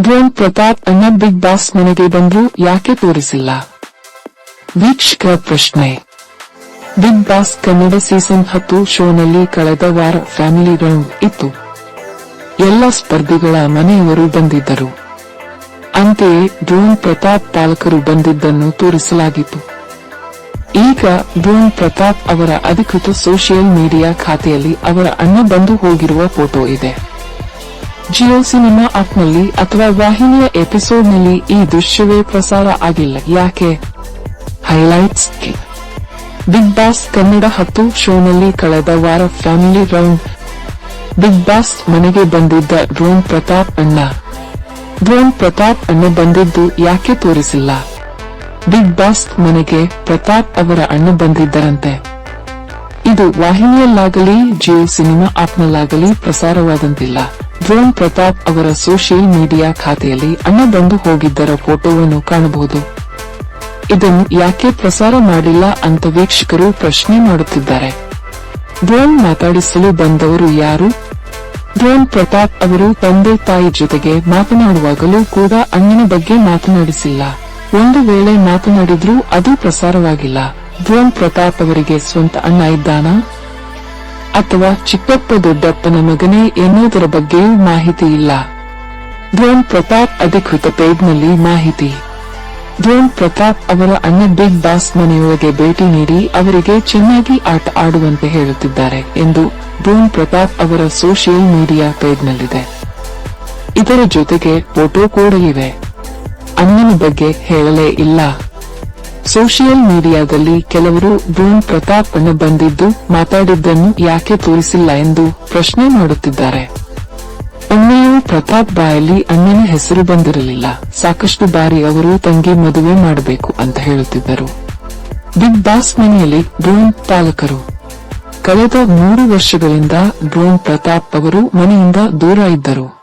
Drone Pratap ಅಣ್ಣ big boss ಮನೆಗೆ ಬಂದ್ರು ಯಾಕೆ ತೋರಿಸಿಲ್ಲ? ವೀಕ್ಷಕರ ಪ್ರಶ್ನೆ. ಬಿಗ್ ಬಾಸ್ ಕನ್ನಡ ಸೀಸನ್ ಹತ್ತು ಶೋನಲ್ಲಿ ಕಳೆದ ವಾರ ಫ್ಯಾಮಿಲಿ ರೌಂಡ್ ಇತ್ತು. ಎಲ್ಲ ಸ್ಪರ್ಧಿಗಳ ಮನೆಯವರು ಬಂದಿದ್ದರು. ಅಂತೆಯೇ ಡ್ರೋನ್ ಪ್ರತಾಪ್ ಪಾಲಕರು ಬಂದಿದ್ದನ್ನು ತೋರಿಸಲಾಗಿತ್ತು. ಈಗ ಡ್ರೋನ್ ಪ್ರತಾಪ್ ಅವರ ಅಧಿಕೃತ ಸೋಷಿಯಲ್ ಮೀಡಿಯಾ ಖಾತೆಯಲ್ಲಿ ಅವರ ಅಣ್ಣ ಬಂದು ಹೋಗಿರುವ ಫೋಟೋ ಇದೆ. ಜಿಯೋ ಸಿನಿಮಾ ಆಪ್ನಲ್ಲಿ ಅಥವಾ ವಾಹಿನಿಯ ಎಪಿಸೋಡ್ನಲ್ಲಿ ಈ ದೃಶ್ಯವೇ ಪ್ರಸಾರ ಆಗಿಲ್ಲ. ಯಾಕೆ? ಹೈಲೈಟ್ಸ್ ಬಿಗ್ ಬಾಸ್ ಕನ್ನಡ ಹತ್ತು ಶೋನಲ್ಲಿ ಕಳೆದ ವಾರ ಫ್ಯಾಮಿಲಿ ರೌಂಡ್. ಬಿಗ್ ಬಾಸ್ ಮನೆಗೆ ಬಂದಿದ್ದ ಡ್ರೋನ್ ಪ್ರತಾಪ್ ಅಣ್ಣ. ಡ್ರೋನ್ ಪ್ರತಾಪ್ ಅಣ್ಣ ಬಂದಿದ್ದು ಯಾಕೆ ತೋರಿಸಿಲ್ಲ? ಬಿಗ್ ಬಾಸ್ ಮನೆಗೆ ಪ್ರತಾಪ್ ಅವರ ಅಣ್ಣ ಬಂದಿದ್ದರಂತೆ. ಇದು ವಾಹಿನಿಯಲ್ಲಾಗಲಿ, ಜಿಯೋ ಸಿನಿಮಾ ಆಪ್ನಲ್ಲಾಗಲಿ ಪ್ರಸಾರವಾದಂತಿಲ್ಲ. ಡ್ರೋನ್ ಪ್ರತಾಪ್ ಅವರ ಸೋಷಿಯಲ್ ಮೀಡಿಯಾ ಖಾತೆಯಲ್ಲಿ ಅಣ್ಣ ಬಂದು ಹೋಗಿದ್ದರ ಫೋಟೋವನ್ನು ಕಾಣಬಹುದು. ಇದನ್ನು ಯಾಕೆ ಪ್ರಸಾರ ಮಾಡಿಲ್ಲ ಅಂತ ವೀಕ್ಷಕರು ಪ್ರಶ್ನೆ ಮಾಡುತ್ತಿದ್ದಾರೆ. ಡ್ರೋನ್ ಮಾತಾಡಿಸಲು ಬಂದವರು ಯಾರು? ಡ್ರೋನ್ ಪ್ರತಾಪ್ ಅವರು ತಂದೆ ತಾಯಿ ಜೊತೆಗೆ ಮಾತನಾಡುವಾಗಲೂ ಕೂಡ ಅಣ್ಣನ ಬಗ್ಗೆ ಮಾತನಾಡಿಸಿಲ್ಲ. ಒಂದು ವೇಳೆ ಮಾತನಾಡಿದ್ರೂ ಅದು ಪ್ರಸಾರವಾಗಿಲ್ಲ. ಡ್ರೋನ್ ಪ್ರತಾಪ್ ಅವರಿಗೆ ಸ್ವಂತ ಅಣ್ಣ ಇದ್ದಾನಾ? ಅಥವಾ ಚಿಕ್ಕಪ್ಪ ದೊಡ್ಡಪ್ಪನ ಮಗನೇ ಎನ್ನುವುದರ ಬಗ್ಗೆಯೂ ಮಾಹಿತಿ ಇಲ್ಲ. ಡ್ರೋನ್ ಪ್ರತಾಪ್ ಅಧಿಕೃತ ಪೇಜ್ನಲ್ಲಿ ಮಾಹಿತಿ. ಡ್ರೋನ್ ಪ್ರತಾಪ್ ಅವರ ಅಣ್ಣ ಬಿಗ್ ಬಾಸ್ ಮನೆಯೊಳಗೆ ಭೇಟಿ ನೀಡಿ ಅವರಿಗೆ ಚೆನ್ನಾಗಿ ಆಟ ಆಡುವಂತೆ ಹೇಳುತ್ತಿದ್ದಾರೆ ಎಂದು ಡ್ರೋನ್ ಪ್ರತಾಪ್ ಅವರ ಸೋಷಿಯಲ್ ಮೀಡಿಯಾ ಪೇಜ್ನಲ್ಲಿದೆ. ಇದರ ಜೊತೆಗೆ ಫೋಟೋ ಕೂಡ ಇವೆ. ಅಣ್ಣನ ಬಗ್ಗೆ ಹೇಳಲೇ ಇಲ್ಲ. ಸೋಷಿಯಲ್ ಮೀಡಿಯಾದಲ್ಲಿ ಕೆಲವರು ಡ್ರೋನ್ ಪ್ರತಾಪ್ ಅನ್ನು ಬಂದಿದ್ದು ಮಾತಾಡಿದ್ದನ್ನು ಯಾಕೆ ತೋರಿಸಿಲ್ಲ ಎಂದು ಪ್ರಶ್ನೆ ಮಾಡುತ್ತಿದ್ದಾರೆ. ಒಮ್ಮೆಯೂ ಪ್ರತಾಪ್ ಬಾಯಲ್ಲಿ ಅಣ್ಣನ ಹೆಸರು ಬಂದಿರಲಿಲ್ಲ. ಸಾಕಷ್ಟು ಬಾರಿ ಅವರು ತಂಗಿ ಮದುವೆ ಮಾಡಬೇಕು ಅಂತ ಹೇಳುತ್ತಿದ್ದರು. ಬಿಗ್ ಬಾಸ್ ಮನೆಯಲ್ಲಿ ಡ್ರೋನ್ ಪಾಲಕರು. ಕಳೆದ ಮೂರು ವರ್ಷಗಳಿಂದ ಡ್ರೋನ್ ಪ್ರತಾಪ್ ಅವರು ಮನೆಯಿಂದ ದೂರ ಇದ್ದರು.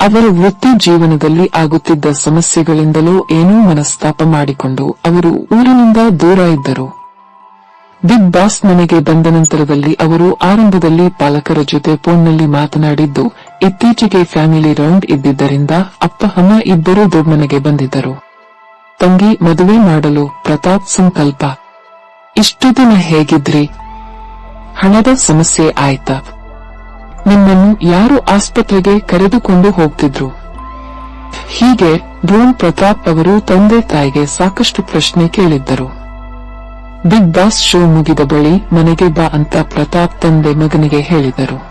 ಅವರ ವೃತ್ತಿ ಜೀವನದಲ್ಲಿ ಆಗುತ್ತಿದ್ದ ಸಮಸ್ಯೆಗಳಿಂದಲೂ ಏನೂ ಮನಸ್ತಾಪ ಮಾಡಿಕೊಂಡು ಅವರು ಊರಿನಿಂದ ದೂರ ಇದ್ದರು. ಬಿಗ್ ಬಾಸ್ ಮನೆಗೆ ಬಂದ ನಂತರದಲ್ಲಿ ಅವರು ಆರಂಭದಲ್ಲಿ ಪಾಲಕರ ಜೊತೆ ಫೋನ್ನಲ್ಲಿ ಮಾತನಾಡಿದ್ದು, ಇತ್ತೀಚೆಗೆ ಫ್ಯಾಮಿಲಿ ರೌಂಡ್ ಇದ್ದಿದ್ದರಿಂದ ಅಪ್ಪ, ಅಮ್ಮ ಇಬ್ಬರೂ ದೊಡ್ಡಮನೆಗೆ ಬಂದಿದ್ದರು. ತಂಗಿ ಮದುವೆ ಮಾಡಲು ಪ್ರತಾಪ್ ಸಂಕಲ್ಪ. ಇಷ್ಟು ದಿನ ಹೇಗಿದ್ರಿ? ಹಣದ ಸಮಸ್ಯೆ ಆಯ್ತಾ? ನಿಮ್ಮನ್ನು ಯಾರು ಆಸ್ಪತ್ರೆಗೆ ಕರೆದುಕೊಂಡು ಹೋಗ್ತಿದ್ರು? ಹೀಗೆ ಡ್ರೋನ್ ಪ್ರತಾಪ್ ಅವರು ತಂದೆ ತಾಯಿಗೆ ಸಾಕಷ್ಟು ಪ್ರಶ್ನೆ ಕೇಳಿದ್ದರು. ಬಿಗ್ ಬಾಸ್ ಶೋ ಮುಗಿದ ಬಳಿ ಮನೆಗೆ ಬಾ ಅಂತ ಪ್ರತಾಪ್ ತಂದೆ ಮಗನಿಗೆ ಹೇಳಿದರು.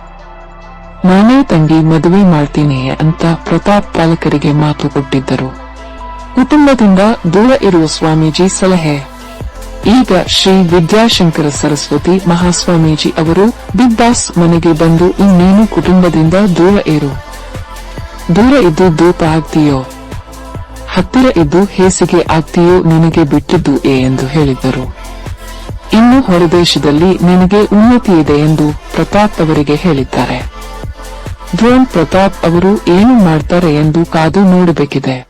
ನಾನೇ ತಂಗಿ ಮದುವೆ ಮಾಡ್ತೀನಿ ಅಂತ ಪ್ರತಾಪ್ ಪಾಲಕರಿಗೆ ಮಾತು ಕೊಟ್ಟಿದ್ದರು. ಕುಟುಂಬದಿಂದ ದೂರ ಇರುವ ಸ್ವಾಮೀಜಿ ಸಲಹೆ. ಈಗ ಶ್ರೀ ವಿದ್ಯಾಶಂಕರ ಸರಸ್ವತಿ ಮಹಾಸ್ವಾಮೀಜಿ ಅವರು ಬಿಗ್ ಬಾಸ್ ಮನೆಗೆ ಬಂದು ಇನ್ನೇನು ಕುಟುಂಬದಿಂದ ದೂರ ಏರು ದೂರ ಇದ್ದು ದೂಪ ಆಗ್ತೀಯೋ ಹತ್ತಿರ ಇದ್ದು ಹೇಸಿಗೆ ಆಗ್ತೀಯೋ ನಿನಗೆ ಬಿಟ್ಟಿದ್ದು ಏ ಎಂದು ಹೇಳಿದ್ದರು. ಇನ್ನು ಹೊರದೇಶದಲ್ಲಿ ನಿನಗೆ ಉನ್ನತಿ ಇದೆ ಎಂದು ಪ್ರತಾಪ್ ಅವರಿಗೆ ಹೇಳಿದ್ದಾರೆ. ಡ್ರೋನ್ ಪ್ರತಾಪ್ ಅವರು ಏನು ಮಾಡ್ತಾರೆ ಎಂದು ಕಾದು ನೋಡಬೇಕಿದೆ.